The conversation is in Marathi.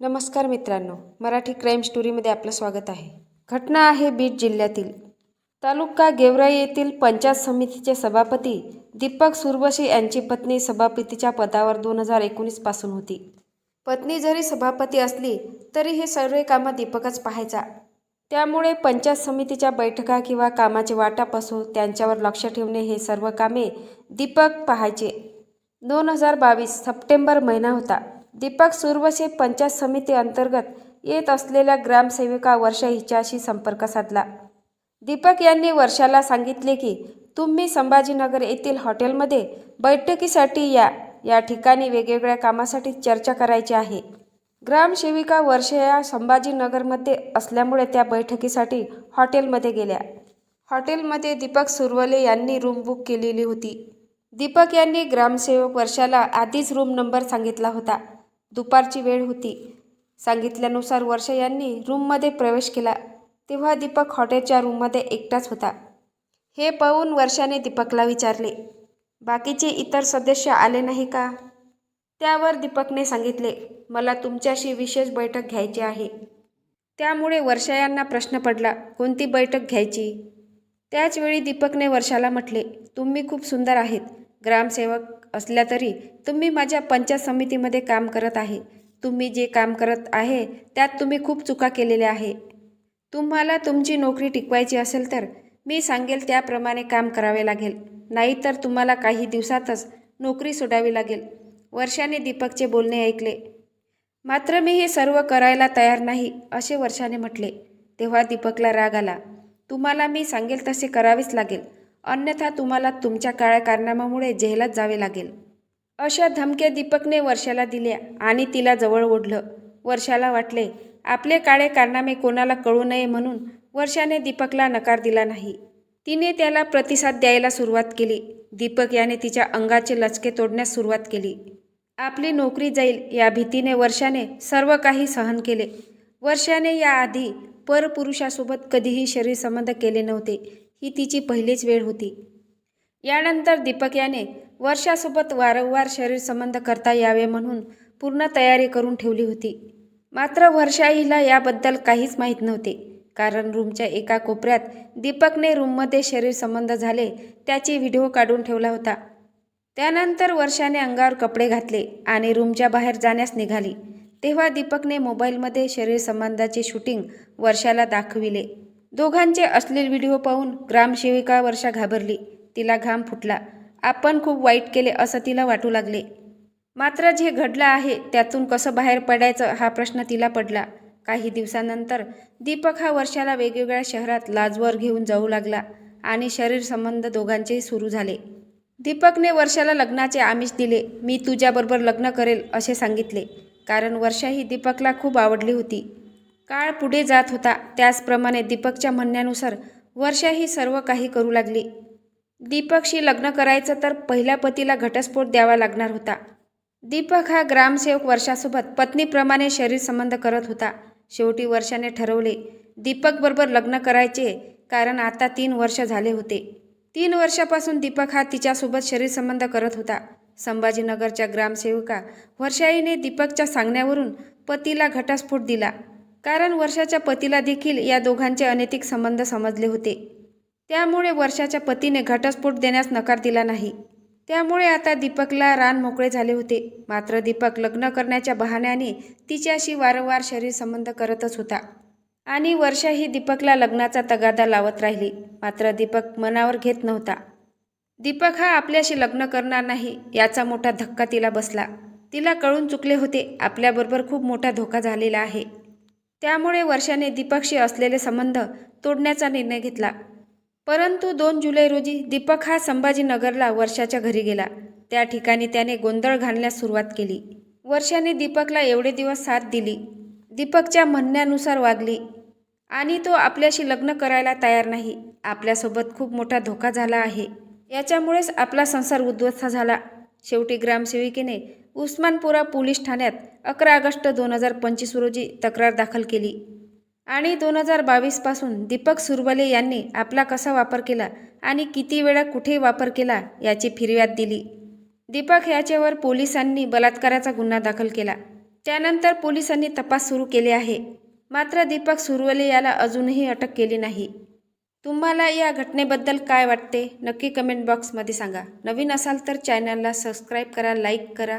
नमस्कार मित्रांनो मराठी क्राईम स्टोरीमध्ये आपलं स्वागत आहे. घटना आहे बीड जिल्ह्यातील. तालुका गेवराई येथील पंचायत समितीचे सभापती दीपक सुरवशी यांची पत्नी सभापतीच्या पदावर दोन हजार एकोणीसपासून होती. पत्नी जरी सभापती असली तरी हे सर्व कामं दीपकच पाहायचा. त्यामुळे पंचायत समितीच्या बैठका किंवा कामाचे वाटप असो त्यांच्यावर लक्ष ठेवणे हे सर्व कामे दीपक पाहायचे. दोन हजार बावीस सप्टेंबर महिना होता. दीपक सुरवसे पंचायत समिती अंतर्गत येत असलेल्या ग्रामसेविका वर्षा हिच्याशी संपर्क साधला. दीपक यांनी वर्षाला सांगितले की तुम्ही संभाजीनगर येथील हॉटेलमध्ये बैठकीसाठी या या ठिकाणी वेगवेगळ्या कामासाठी चर्चा करायची आहे. ग्रामसेविका वर्ष या संभाजीनगरमध्ये असल्यामुळे त्या बैठकीसाठी हॉटेलमध्ये गेल्या. हॉटेलमध्ये दीपक सुरवले यांनी रूम बुक केलेली होती. दीपक यांनी ग्रामसेवक वर्षाला आधीच रूम नंबर सांगितला होता. दुपारची वेळ होती. सांगितल्यानुसार वर्षा यांनी रूममध्ये प्रवेश केला. तेव्हा दीपक हॉटेलच्या रूममध्ये एकटाच होता. हे पाहून वर्षाने दीपकला विचारले बाकीचे इतर सदस्य आले नाही का? त्यावर दीपकने सांगितले मला तुमच्याशी विशेष बैठक घ्यायची आहे. त्यामुळे वर्षा यांना प्रश्न पडला कोणती बैठक घ्यायची? त्याचवेळी दीपकने वर्षाला म्हटले तुम्ही खूप सुंदर आहेत ग्रामसेवक असल्या तरी तुम्ही माझ्या पंचायत समितीमध्ये काम करत आहे. तुम्ही जे काम करत आहे त्यात तुम्ही खूप चुका केलेल्या आहे. तुम्हाला तुमची नोकरी टिकवायची असेल तर मी सांगेल त्याप्रमाणे काम करावे लागेल. नाहीतर तुम्हाला काही दिवसातच नोकरी सोडावी लागेल. वर्षाने दीपकचे बोलणे ऐकले. मात्र मी हे सर्व करायला तयार नाही असे वर्षाने म्हटले. तेव्हा दीपकला राग आला. तुम्हाला मी सांगेल तसे करावेच लागेल. अन्यथा तुम्हाला तुमच्या काळ्या कारनामामुळे जेलात जावे लागेल. अशा धमक्या दीपकने वर्षाला दिल्या आणि तिला जवळ ओढलं. वर्षाला वाटले आपले काळे कारनामे कोणाला कळू नये म्हणून वर्षाने दीपकला नकार दिला नाही. तिने त्याला प्रतिसाद द्यायला सुरुवात केली. दीपक याने तिच्या अंगाचे लचके तोडण्यास सुरुवात केली. आपली नोकरी जाईल या भीतीने वर्षाने सर्व काही सहन केले. वर्षाने याआधी परपुरुषासोबत कधीही शरीरसंबंध केले नव्हते. ही तिची पहिलीच वेळ होती. यानंतर दीपक याने वर्षासोबत वारंवार शरीरसंबंध करता यावे म्हणून पूर्ण तयारी करून ठेवली होती. मात्र वर्षा हिला याबद्दल काहीच माहीत नव्हते. कारण रूमच्या एका कोपऱ्यात दीपकने रूममध्ये शरीरसंबंध झाले त्याची व्हिडिओ काढून ठेवला होता. त्यानंतर वर्षाने अंगावर कपडे घातले आणि रूमच्या बाहेर जाण्यास निघाली. तेव्हा दीपकने मोबाईलमध्ये शरीरसंबंधाचे शूटिंग वर्षाला दाखविले. दोघांचे अश्लील व्हिडिओ पाहून ग्रामसेविका वर्षा घाबरली. तिला घाम फुटला. आपण खूप वाईट केले असं तिला वाटू लागले. मात्र जे घडलं आहे त्यातून कसं बाहेर पडायचं हा प्रश्न तिला पडला. काही दिवसानंतर दीपक हा वर्षाला वेगवेगळ्या शहरात लाजवर घेऊन जाऊ लागला आणि शरीर संबंध दोघांचेही सुरू झाले. दीपकने वर्षाला लग्नाचे आमिष दिले. मी तुझ्याबरोबर लग्न करेल असे सांगितले. कारण वर्षा ही दीपकला खूप आवडली होती. काळ पुढे जात होता. त्याचप्रमाणे दीपकच्या म्हणण्यानुसार वर्षा ही सर्व काही करू लागली. दीपकशी लग्न करायचं तर पहिल्या पतीला घटस्फोट द्यावा लागणार होता. दीपक हा ग्रामसेवक वर्षासोबत पत्नीप्रमाणे शरीरसंबंध करत होता. शेवटी वर्षाने ठरवले दीपकबरोबर लग्न करायचे कारण आता तीन वर्ष झाले होते. तीन वर्षापासून दीपक हा तिच्यासोबत शरीरसंबंध करत होता. संभाजीनगरच्या ग्रामसेविका वर्षाईने दीपकच्या सांगण्यावरून पतीला घटस्फोट दिला. कारण वर्षाच्या पतीला देखील या दोघांचे अनैतिक संबंध समजले होते. त्यामुळे वर्षाच्या पतीने घटस्फोट देण्यास नकार दिला नाही. त्यामुळे आता दीपकला रान मोकळे झाले होते. मात्र दीपक लग्न करण्याच्या बहाण्याने तिच्याशी वारंवार शरीर संबंध करतच होता. आणि वर्षा ही दीपकला लग्नाचा तगादा लावत राहिली. मात्र दीपक मनावर घेत नव्हता. दीपक हा आपल्याशी लग्न करणार नाही याचा मोठा धक्का तिला बसला. तिला कळून चुकले होते. आपल्याबरोबर खूप मोठा धोका झालेला आहे. त्यामुळे वर्षाने दीपकशी असलेले संबंध तोडण्याचा निर्णय घेतला. परंतु दोन जुलै रोजी दीपक हा संभाजीनगरला वर्षाच्या घरी गेला. त्या ठिकाणी त्याने गोंधळ घालण्यास सुरुवात केली. वर्षाने दीपकला एवढे दिवस साथ दिली. दीपकच्या म्हणण्यानुसार वागली. आणि तो आपल्याशी लग्न करायला तयार नाही. आपल्यासोबत खूप मोठा धोका झाला आहे. याच्यामुळेच आपला संसार उद्ध्वस्त झाला. शेवटी ग्रामसेविकेने उस्मानपुरा पोलीस ठाण्यात अकरा ऑगस्ट दोन हजार पंचवीस रोजी तक्रार दाखल केली. आणि दोन हजार बावीसपासून दीपक सुरवले यांनी आपला कसा वापर केला आणि किती वेळा कुठे वापर केला याची फिर्याद दिली. दीपक याच्यावर पोलिसांनी बलात्काराचा गुन्हा दाखल केला. त्यानंतर पोलिसांनी तपास सुरू केले आहे. मात्र दीपक सुरवले याला अजूनही अटक केली नाही. तुम्हाला या घटनेबद्दल काय वाटते? नक्की कमेंट बॉक्समध्ये सांगा. नवीन असाल तर चॅनलला सबस्क्राईब करा लाईक करा.